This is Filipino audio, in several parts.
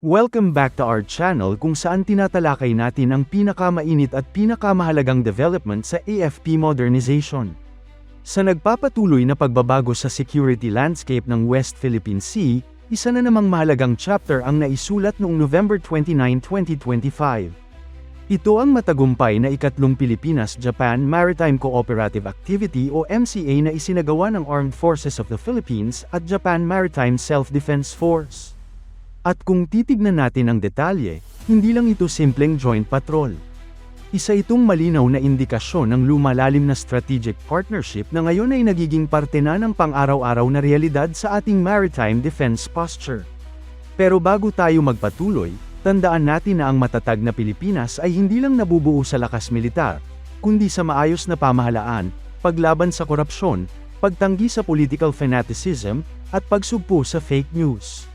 Welcome back to our channel kung saan tinatalakay natin ang pinakamainit at pinakamahalagang development sa AFP modernization. Sa nagpapatuloy na pagbabago sa security landscape ng West Philippine Sea, isa na namang mahalagang chapter ang naisulat noong November 29, 2025. Ito ang matagumpay na ikatlong Pilipinas-Japan Maritime Cooperative Activity o MCA na isinagawa ng Armed Forces of the Philippines at Japan Maritime Self-Defense Force. At kung titignan natin ang detalye, hindi lang ito simpleng joint patrol. Isa itong malinaw na indikasyon ng lumalalim na strategic partnership na ngayon ay nagiging parte na ng pang-araw-araw na realidad sa ating maritime defense posture. Pero bago tayo magpatuloy, tandaan natin na ang matatag na Pilipinas ay hindi lang nabubuo sa lakas militar, kundi sa maayos na pamahalaan, paglaban sa korupsyon, pagtanggi sa political fanaticism, at pagsugpo sa fake news.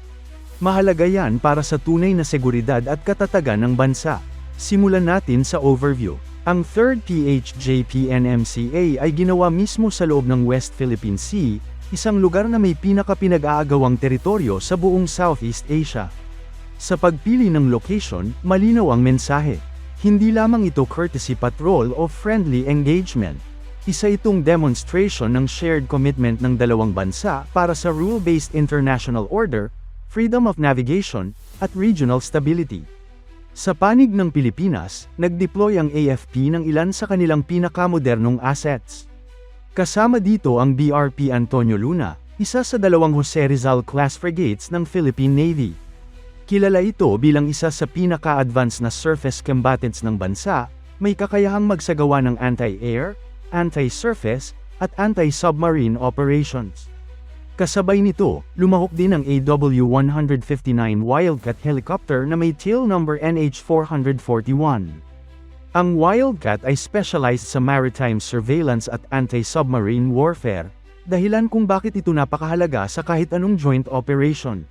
Mahalaga yan para sa tunay na seguridad at katatagan ng bansa. Simulan natin sa overview. Ang 3rd PHJPNMCA ay ginawa mismo sa loob ng West Philippine Sea, isang lugar na may pinakapinag-aagawang teritoryo sa buong Southeast Asia. Sa pagpili ng location, malinaw ang mensahe. Hindi lamang ito courtesy patrol o friendly engagement. Isa itong demonstration ng shared commitment ng dalawang bansa para sa rule-based international order, freedom of navigation, at regional stability. Sa panig ng Pilipinas, nag-deploy ang AFP ng ilan sa kanilang pinakamodernong assets. Kasama dito ang BRP Antonio Luna, isa sa dalawang Jose Rizal class frigates ng Philippine Navy. Kilala ito bilang isa sa pinaka-advanced na surface combatants ng bansa, may kakayahang magsagawa ng anti-air, anti-surface, at anti-submarine operations. Kasabay nito, lumahok din ang AW-159 Wildcat helicopter na may tail number NH-441. Ang Wildcat ay specialized sa maritime surveillance at anti-submarine warfare, dahilan kung bakit ito napakahalaga sa kahit anong joint operation.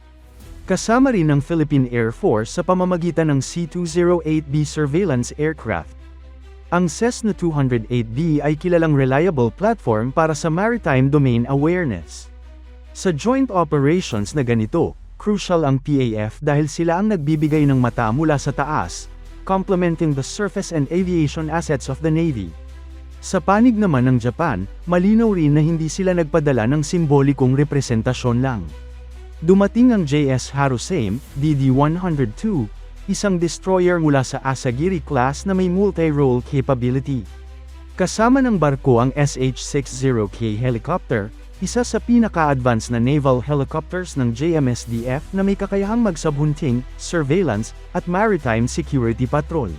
Kasama rin ng Philippine Air Force sa pamamagitan ng C-208B surveillance aircraft. Ang Cessna 208B ay kilalang reliable platform para sa maritime domain awareness. Sa joint operations na ganito, crucial ang PAF dahil sila ang nagbibigay ng mata mula sa taas, complementing the surface and aviation assets of the Navy. Sa panig naman ng Japan, malinaw rin na hindi sila nagpadala ng simbolikong representasyon lang. Dumating ang JS Harusame, DD-102, isang destroyer mula sa Asagiri class na may multi-role capability. Kasama ng barko ang SH-60K helicopter, isa sa pinaka-advanced na naval helicopters ng JMSDF na may kakayahang magsabunting, surveillance, at maritime security patrol.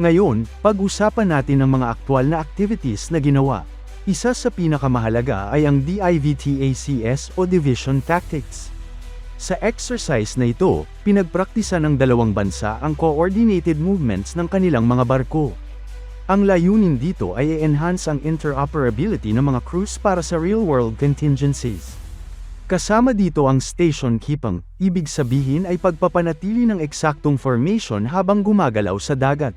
Ngayon, pag-usapan natin ang mga aktwal na activities na ginawa. Isa sa pinakamahalaga ay ang DIVTACS o Division Tactics. Sa exercise na ito, pinagpraktisa ng dalawang bansa ang coordinated movements ng kanilang mga barko. Ang layunin dito ay i-enhance ang interoperability ng mga crews para sa real-world contingencies. Kasama dito ang station keeping, ibig sabihin ay pagpapanatili ng eksaktong formation habang gumagalaw sa dagat.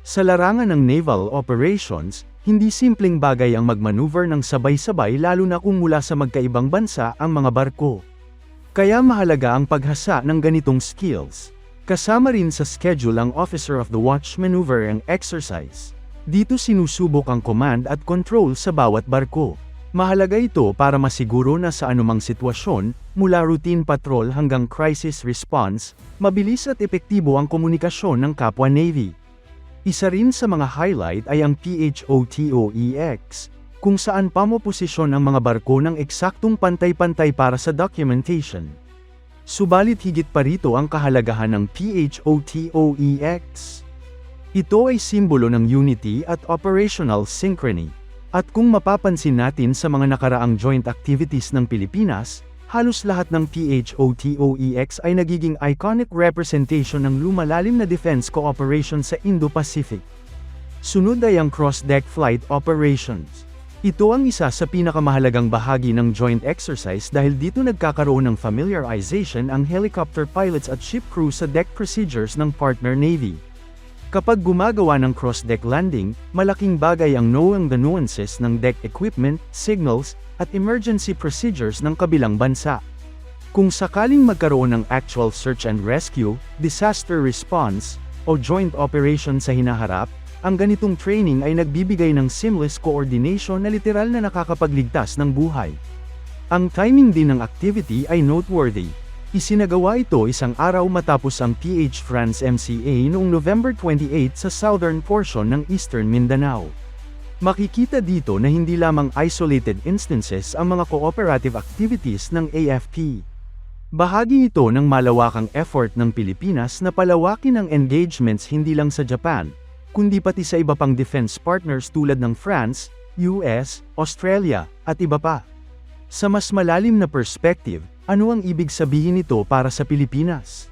Sa larangan ng naval operations, hindi simpleng bagay ang magmaneuver ng sabay-sabay lalo na kung mula sa magkaibang bansa ang mga barko. Kaya mahalaga ang paghasa ng ganitong skills. Kasama rin sa schedule ang Officer of the Watch Maneuver ang exercise. Dito sinusubok ang command at control sa bawat barko. Mahalaga ito para masiguro na sa anumang sitwasyon, mula routine patrol hanggang crisis response, mabilis at epektibo ang komunikasyon ng kapwa Navy. Isa rin sa mga highlight ay ang PHOTOEX, kung saan pamoposisyon ang mga barko ng eksaktong pantay-pantay para sa documentation. Subalit higit pa rito ang kahalagahan ng PHOTOEX. Ito ay simbolo ng unity at operational synchrony. At kung mapapansin natin sa mga nakaraang joint activities ng Pilipinas, halos lahat ng PHOTOEX ay nagiging iconic representation ng lumalalim na defense cooperation sa Indo-Pacific. Sunod ay ang cross-deck flight operations. Ito ang isa sa pinakamahalagang bahagi ng joint exercise dahil dito nagkakaroon ng familiarization ang helicopter pilots at ship crew sa deck procedures ng partner navy. Kapag gumagawa ng cross-deck landing, malaking bagay ang knowing the nuances ng deck equipment, signals, at emergency procedures ng kabilang bansa. Kung sakaling magkaroon ng actual search and rescue, disaster response, o joint operation sa hinaharap, ang ganitong training ay nagbibigay ng seamless coordination na literal na nakakapagligtas ng buhay. Ang timing din ng activity ay noteworthy. Isinagawa ito isang araw matapos ang PH France MCA noong November 28 sa southern portion ng Eastern Mindanao. Makikita dito na hindi lamang isolated instances ang mga cooperative activities ng AFP. Bahagi ito ng malawakang effort ng Pilipinas na palawakin ang engagements hindi lang sa Japan, kundi pati sa iba pang defense partners tulad ng France, US, Australia, at iba pa. Sa mas malalim na perspective, ano ang ibig sabihin nito para sa Pilipinas?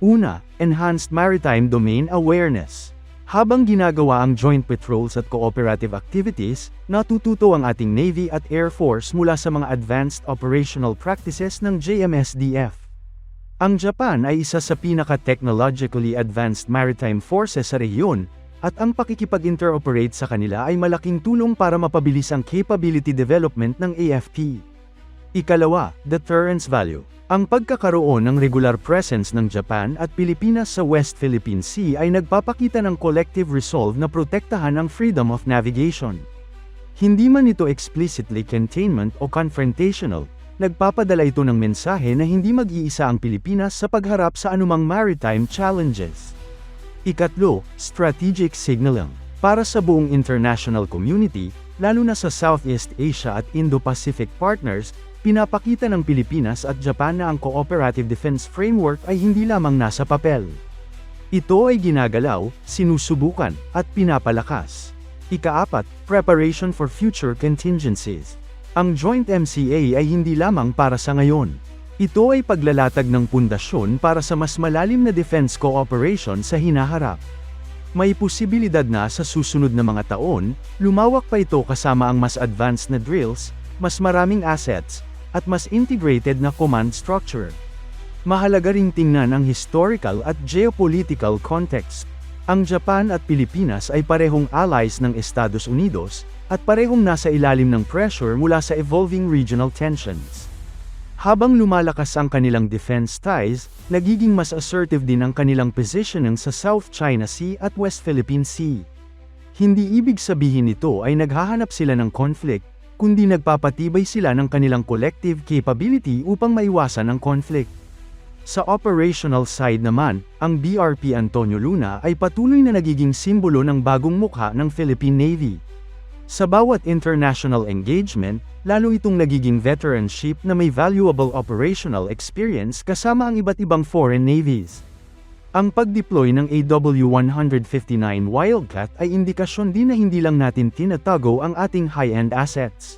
Una, Enhanced Maritime Domain Awareness. Habang ginagawa ang joint patrols at cooperative activities, natututo ang ating Navy at Air Force mula sa mga advanced operational practices ng JMSDF. Ang Japan ay isa sa pinaka-technologically advanced maritime forces sa rehiyon, at ang pakikipag-interoperate sa kanila ay malaking tulong para mapabilis ang capability development ng AFP. Ikalawa, deterrence value. Ang pagkakaroon ng regular presence ng Japan at Pilipinas sa West Philippine Sea ay nagpapakita ng collective resolve na protektahan ang freedom of navigation. Hindi man ito explicitly containment o confrontational, nagpapadala ito ng mensahe na hindi mag-iisa ang Pilipinas sa pagharap sa anumang maritime challenges. Ikatlo, strategic signaling. Para sa buong international community, lalo na sa Southeast Asia at Indo-Pacific partners, pinapakita ng Pilipinas at Japan na ang Cooperative Defense Framework ay hindi lamang nasa papel. Ito ay ginagalaw, sinusubukan, at pinapalakas. Ikaapat, preparation for future contingencies. Ang Joint MCA ay hindi lamang para sa ngayon. Ito ay paglalatag ng pundasyon para sa mas malalim na defense cooperation sa hinaharap. May posibilidad na sa susunod na mga taon, lumawak pa ito kasama ang mas advanced na drills, mas maraming assets, at mas integrated na command structure. Mahalaga ring tingnan ang historical at geopolitical context. Ang Japan at Pilipinas ay parehong allies ng Estados Unidos, at parehong nasa ilalim ng pressure mula sa evolving regional tensions. Habang lumalakas ang kanilang defense ties, nagiging mas assertive din ang kanilang positioning sa South China Sea at West Philippine Sea. Hindi ibig sabihin nito ay naghahanap sila ng conflict, kundi nagpapatibay sila ng kanilang collective capability upang maiwasan ang conflict. Sa operational side naman, ang BRP Antonio Luna ay patuloy na nagiging simbolo ng bagong mukha ng Philippine Navy. Sa bawat international engagement, lalo itong nagiging veteran ship na may valuable operational experience kasama ang iba't ibang foreign navies. Ang pag-deploy ng AW-159 Wildcat ay indikasyon din na hindi lang natin tinatago ang ating high-end assets.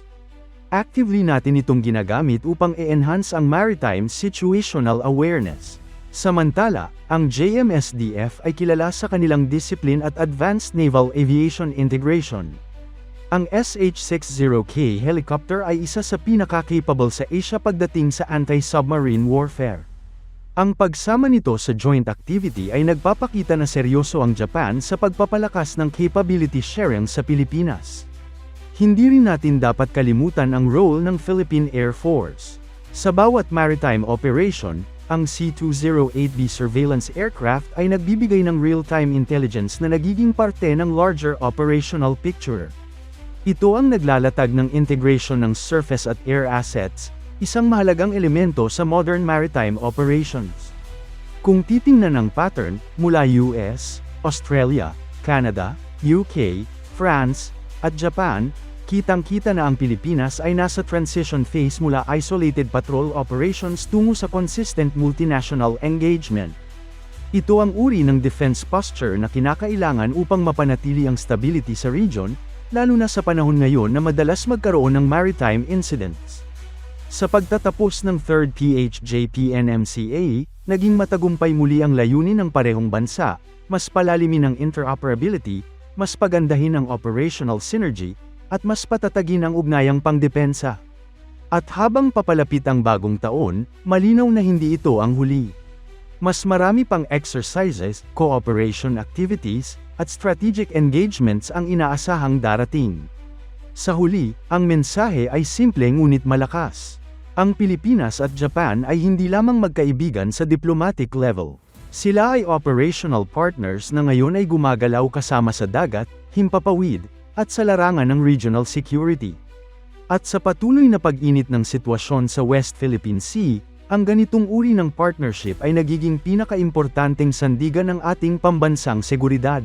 Actively natin itong ginagamit upang i-enhance ang maritime situational awareness. Samantala, ang JMSDF ay kilala sa kanilang discipline at advanced naval aviation integration. Ang SH-60K helicopter ay isa sa pinaka-capable sa Asia pagdating sa anti-submarine warfare. Ang pagsama nito sa joint activity ay nagpapakita na seryoso ang Japan sa pagpapalakas ng capability sharing sa Pilipinas. Hindi rin natin dapat kalimutan ang role ng Philippine Air Force. Sa bawat maritime operation, ang C-208B surveillance aircraft ay nagbibigay ng real-time intelligence na nagiging parte ng larger operational picture. Ito ang naglalatag ng integration ng surface at air assets, isang mahalagang elemento sa modern maritime operations. Kung titingnan ang pattern, mula US, Australia, Canada, UK, France, at Japan, kitang-kita na ang Pilipinas ay nasa transition phase mula isolated patrol operations tungo sa consistent multinational engagement. Ito ang uri ng defense posture na kinakailangan upang mapanatili ang stability sa region, lalo na sa panahon ngayon na madalas magkaroon ng maritime incidents. Sa pagtatapos ng 3rd PHJPNMCA, naging matagumpay muli ang layunin ng parehong bansa, mas palalimin ang interoperability, mas pagandahin ang operational synergy, at mas patatagin ang ugnayang pangdepensa. At habang papalapit ang bagong taon, malinaw na hindi ito ang huli. Mas marami pang exercises, cooperation activities, at strategic engagements ang inaasahang darating. Sa huli, ang mensahe ay simple ngunit malakas. Ang Pilipinas at Japan ay hindi lamang magkaibigan sa diplomatic level. Sila ay operational partners na ngayon ay gumagalaw kasama sa dagat, himpapawid, at sa larangan ng regional security. At sa patuloy na pag-init ng sitwasyon sa West Philippine Sea, ang ganitong uri ng partnership ay nagiging pinakaimportanteng sandigan ng ating pambansang seguridad.